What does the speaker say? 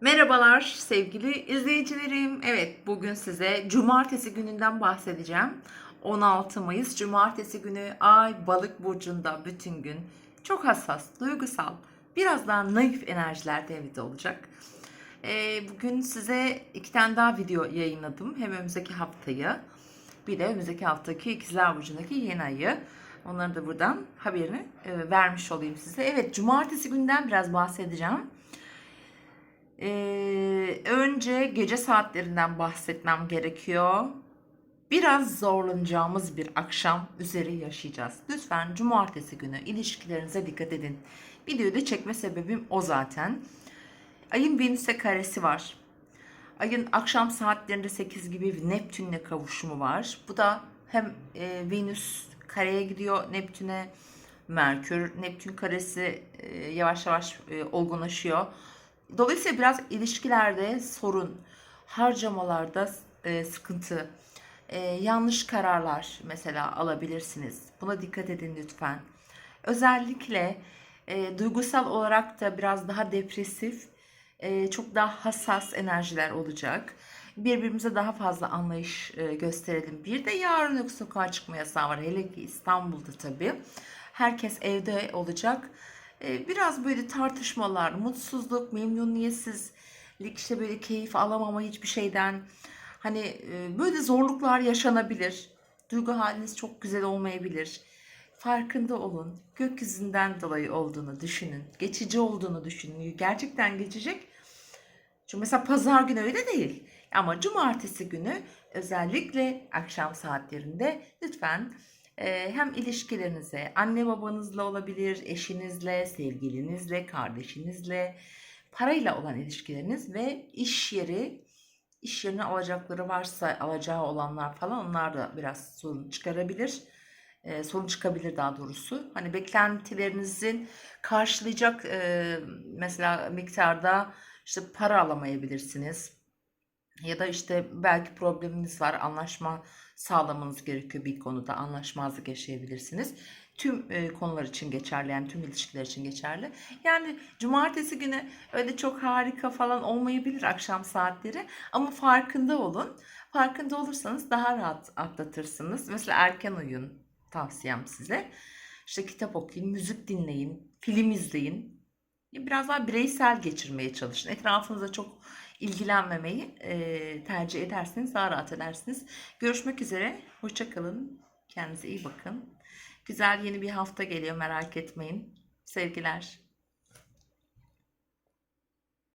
Merhabalar sevgili izleyicilerim. Evet bugün size cumartesi gününden bahsedeceğim. 16 Mayıs cumartesi günü Ay Balık burcunda bütün gün çok hassas, duygusal, biraz daha naif enerjiler devrede olacak. Ee, bugün size iki tane daha video yayınladım. Hem önümüzdeki haftayı bir de önümüzdeki haftaki ikizler burcundaki yeni ayı. Onları da buradan haberini e, vermiş olayım size. Evet cumartesi günden biraz bahsedeceğim. Ee, önce gece saatlerinden bahsetmem gerekiyor. Biraz zorlanacağımız bir akşam üzeri yaşayacağız. Lütfen cumartesi günü ilişkilerinize dikkat edin. Videoyu da çekme sebebim o zaten. Ayın Venüs'e karesi var. Ayın akşam saatlerinde 8 gibi Neptün'le kavuşumu var. Bu da hem e, Venüs kareye gidiyor Neptün'e, Merkür, Neptün karesi e, yavaş yavaş e, olgunlaşıyor. Dolayısıyla biraz ilişkilerde sorun, harcamalarda e, sıkıntı, e, yanlış kararlar mesela alabilirsiniz. Buna dikkat edin lütfen. Özellikle e, duygusal olarak da biraz daha depresif, e, çok daha hassas enerjiler olacak. Birbirimize daha fazla anlayış e, gösterelim. Bir de yarın yok sokağa çıkma yasağı var. Hele ki İstanbul'da tabii. Herkes evde olacak. E, biraz böyle tartışmalar, mutsuzluk, memnuniyetsizlik, işte böyle keyif alamama hiçbir şeyden. Hani e, böyle zorluklar yaşanabilir. Duygu haliniz çok güzel olmayabilir. Farkında olun. Gökyüzünden dolayı olduğunu düşünün. Geçici olduğunu düşünün. Gerçekten geçecek. Çünkü mesela pazar günü öyle değil. Ama cumartesi günü özellikle akşam saatlerinde lütfen hem ilişkilerinize, anne babanızla olabilir, eşinizle, sevgilinizle, kardeşinizle, parayla olan ilişkileriniz ve iş yeri, iş yerine alacakları varsa alacağı olanlar falan onlar da biraz sorun çıkarabilir. E, sorun çıkabilir daha doğrusu. Hani beklentilerinizin karşılayacak e, mesela miktarda işte para alamayabilirsiniz. Ya da işte belki probleminiz var, anlaşma sağlamanız gerekiyor bir konuda, anlaşmazlık yaşayabilirsiniz. Tüm e, konular için geçerli, yani tüm ilişkiler için geçerli. Yani cumartesi günü öyle çok harika falan olmayabilir akşam saatleri ama farkında olun. Farkında olursanız daha rahat atlatırsınız. Mesela erken uyuyun tavsiyem size. İşte kitap okuyun, müzik dinleyin, film izleyin. Biraz daha bireysel geçirmeye çalışın. Etrafınıza çok ilgilenmemeyi e, tercih ederseniz daha rahat edersiniz. Görüşmek üzere. Hoşçakalın. Kendinize iyi bakın. Güzel yeni bir hafta geliyor merak etmeyin. Sevgiler.